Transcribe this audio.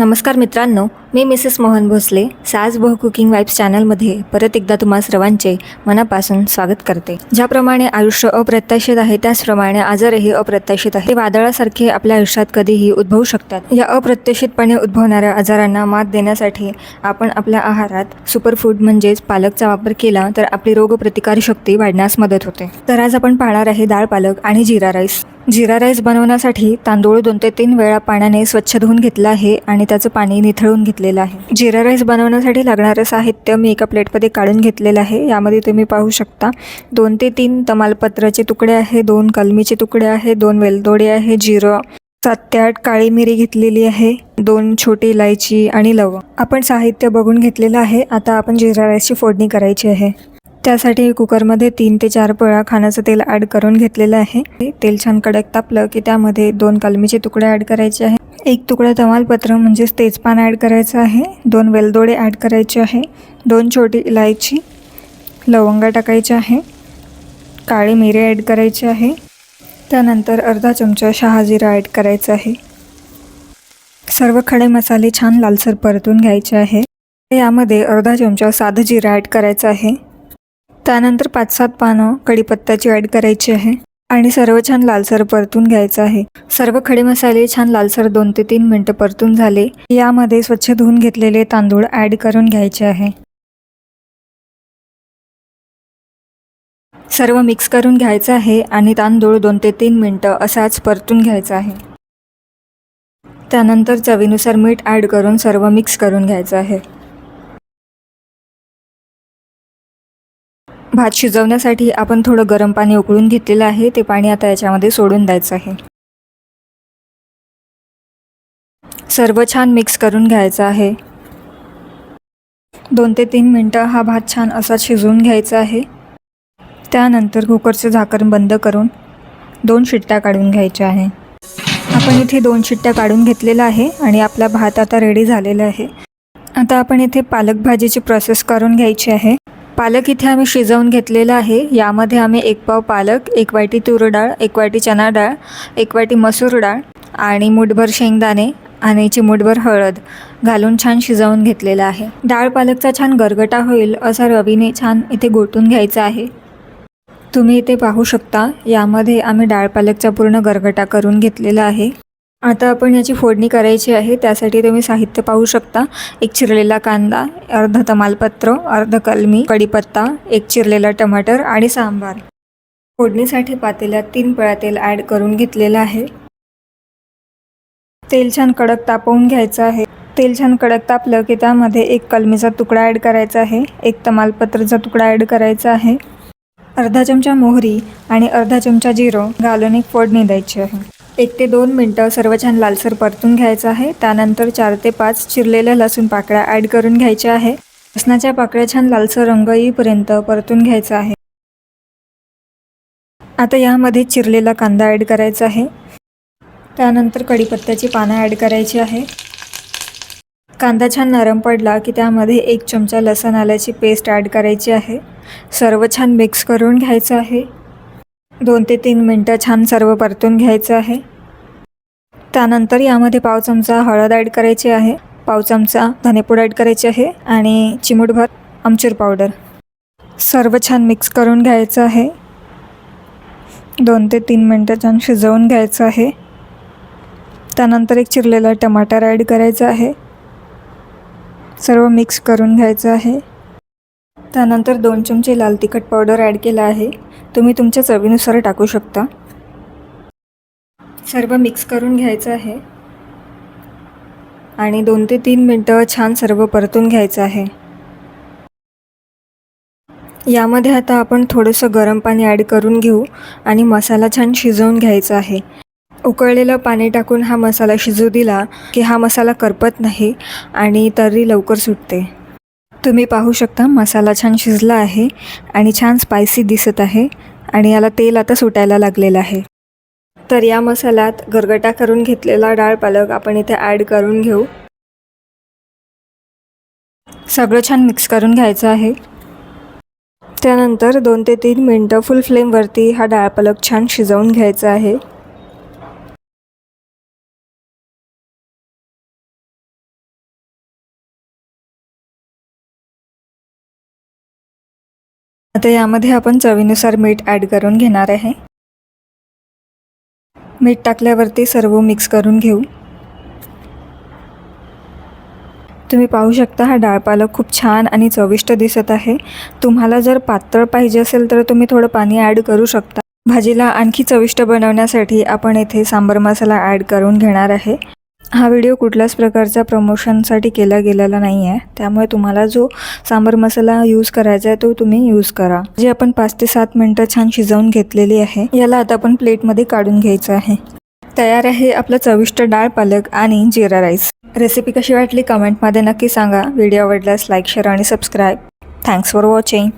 नमस्कार मित्रांनो मी मिसेस मोहन भोसले साज बहु कुकिंग वाईब्स चॅनलमध्ये परत एकदा तुम्हा सर्वांचे मनापासून स्वागत करते. ज्याप्रमाणे आयुष्य अप्रत्याशित आहे त्याचप्रमाणे आजारही अप्रत्याशित आहे. ते वादळासारखे आपल्या आयुष्यात कधीही उद्भवू शकतात. या अप्रत्याशितपणे उद्भवणाऱ्या आजारांना मात देण्यासाठी आपण आपल्या आहारात सुपरफूड म्हणजेच पालकचा वापर केला तर आपली रोगप्रतिकारशक्ती वाढण्यास मदत होते. तर आज आपण पाहणार आहे डाळ पालक आणि जिरा राईस. जिरा राईस बनवण्यासाठी तांदूळ दोन ते तीन वेळा पाण्याने स्वच्छ धुवून घेतलं आहे आणि त्याचं पाणी निथळून घेतलेलं आहे. जिरा राईस बनवण्यासाठी लागणारं साहित्य मी एका प्लेटमध्ये काढून घेतलेलं आहे. यामध्ये तुम्ही पाहू शकता दोन ते तीन तमालपत्राचे तुकडे आहे दोन कलमीचे तुकडे आहे दोन वेलदोडे आहे जिरं सात ते आठ काळी मिरी घेतलेली आहे दोन छोटी इलायची आणि लवंग. आपण साहित्य बघून घेतलेलं आहे. आता आपण जिरा राईसची फोडणी करायची आहे. त्यासाठी कुकरमध्ये तीन ते चार पळा खाण्याचं तेल ॲड करून घेतलेलं आहे. तेल छान कडक तापलं की त्यामध्ये दोन कलमीचे तुकडे ॲड करायचे आहे. एक तुकडा तमालपत्र म्हणजेच तेजपान ॲड करायचं आहे. दोन वेलदोडे ॲड करायचे आहे. दोन छोटी इलायची लवंगा टाकायचे आहे. काळी मिरे ॲड करायची आहे. त्यानंतर अर्धा चमचा शहाजिरा ॲड करायचा आहे. सर्व खडे मसाले छान लालसर परतून घ्यायचे आहे. यामध्ये अर्धा चमचा साधं जिरा ॲड करायचं आहे. त्यानंतर पाच सात पानं कढीपत्त्याची ॲड करायची आहे आणि सर्व छान लालसर परतून घ्यायचं आहे. सर्व खडे मसाले छान लालसर दोन ते तीन मिनटं परतून झाले. यामध्ये स्वच्छ धुवून घेतलेले तांदूळ ॲड करून घ्यायचे आहे. सर्व मिक्स करून घ्यायचं आहे आणि तांदूळ दोन ते तीन मिनटं असाच परतून घ्यायचा आहे. त्यानंतर चवीनुसार मीठ ॲड करून सर्व मिक्स करून घ्यायचं आहे. भात शिजवण्यासाठी आपण थोडं गरम पाणी उकळून घेतलेलं आहे. ते पाणी आता याच्यामध्ये सोडून द्यायचं आहे. सर्व छान मिक्स करून घ्यायचं आहे. दोन ते तीन मिनटं हा भात छान असा शिजवून घ्यायचा आहे. त्यानंतर कुकरचं झाकण बंद करून दोन शिट्ट्या काढून घ्यायच्या आहे. आपण इथे दोन शिट्ट्या काढून घेतलेला आहे आणि आपला भात आता रेडी झालेला आहे. आता आपण इथे पालक भाजीची प्रोसेस करून घ्यायची आहे. पालक इथे आम्ही शिजवून घेतलेला आहे. यामध्ये आम्ही एक पाव पालक एक वाटी तूर डाळ एक वाटी चना डाळ एक वाटी मसूर डाळ आणि मुठभर शेंगदाणे आणि चिमूटभर हळद घालून छान शिजवून घेतलेला आहे. डाळ पालकचा छान गरगटा होईल असा रवीने छान इथे गोटून घ्यायचा आहे. तुम्ही इथे पाहू शकता यामध्ये आम्ही डाळ पालकचा पूर्ण गरगटा करून घेतलेला आहे. आता आपण याची फोडणी करायची आहे. त्यासाठी तुम्ही साहित्य पाहू शकता. एक चिरलेला कांदा अर्ध तमालपत्र अर्ध कलमी कढीपत्ता एक चिरलेला टमाटर आणि सांबार. फोडणीसाठी पातेल्यात तीन पळा तेल ॲड करून घेतलेलं आहे. तेल छान कडक तापवून घ्यायचं आहे. तेल छान कडक तापलं की त्यामध्ये एक कलमीचा तुकडा ॲड करायचा आहे. एक तमालपत्रचा तुकडा ॲड करायचा आहे. अर्धा चमचा मोहरी आणि अर्धा चमचा जिरं घालून एक फोडणी द्यायची आहे. एक ते दोन मिनटं सर्व छान लालसर परतून घ्यायचं आहे. त्यानंतर चार ते पाच चिरलेल्या लसूण पाकळ्या ॲड करून घ्यायच्या आहे. लसणाच्या पाकळ्या छान लालसर रंग येईपर्यंत परतून घ्यायचं आहे. आता यामध्ये चिरलेला कांदा ॲड करायचा आहे. त्यानंतर कढीपत्त्याची पानं ॲड करायची आहे. कांदा छान नरम पडला की त्यामध्ये एक चमचा लसण आल्याची पेस्ट ॲड करायची आहे. सर्व छान मिक्स करून घ्यायचं आहे. दोन ते तीन मिनटं छान सर्व परतून घ्यायचं आहे. त्यानंतर यामध्ये पाव चमचा हळद ॲड करायची आहे. पाव चमचा धनेपूड ॲड करायची आहे आणि चिमूटभर आमचूर पावडर. सर्व छान मिक्स करून घ्यायचं आहे. दोन ते तीन मिनटं छान शिजवून घ्यायचं आहे. त्यानंतर एक चिरलेला टमाटर ॲड करायचा आहे. सर्व मिक्स करून घ्यायचं आहे. त्यानंतर दोन चमचे लाल तिखट पावडर ॲड केला आहे. तुम्ही तुमच्या चवीनुसार टाकू शकता. सर्व मिक्स करून घ्यायचं आहे. आणि दोन ते तीन मिनटं छान सर्व परतून घ्यायचं आहे. यामध्ये आता आपण थोडंसं गरम पाणी ॲड करून घेऊ आणि मसाला छान शिजवून घ्यायचा आहे. उकळलेलं पाणी टाकून हा मसाला शिजू दिला की हा मसाला करपत नाही आणि तर्री लवकर सुटते. तुम्ही पाहू शकता मसाला छान शिजला आहे आणि छान स्पायसी दिसत आहे आणि याला तेल आता सुटायला लागलेलं आहे. तर या मसाल्यात गरगटा करून घेतलेला डाळ पालक आपण इथे ॲड करून घेऊ. सगळं छान मिक्स करून घ्यायचं आहे. त्यानंतर दोन ते तीन मिनटं फुल फ्लेमवरती हा डाळ पालक छान शिजवून घ्यायचा आहे. आता यामध्ये आपण चवीनुसार मीठ ॲड करून घेणार आहे. मीठ टाकल्यावरती सर्व मिक्स करून घेऊ. तुम्ही पाहू शकता हा डाळ पालक खूप छान आणि चविष्ट दिसत आहे. तुम्हाला जर पातळ पाहिजे असेल तर तुम्ही थोडं पाणी ॲड करू शकता. भाजीला आणखी चविष्ट बनवण्यासाठी आपण येथे सांबर मसाला ॲड करून घेणार आहे. हा व्हिडिओ कुठल्याच प्रकारचा प्रमोशनसाठी केला गेलेला नाही आहे त्यामुळे तुम्हाला जो सांबर मसाला यूज करायचा आहे तो तुम्ही यूज करा. जे आपण पाच ते सात मिनटं छान शिजवून घेतलेली आहे याला आता आपण प्लेटमध्ये काढून घ्यायचं आहे. तयार आहे आपलं चविष्ट डाळ पालक आणि जिरा राईस. रेसिपी कशी वाटली कमेंटमध्ये नक्की सांगा. व्हिडिओ आवडल्यास लाईक शेअर आणि सबस्क्राईब थँक्स फॉर वॉचिंग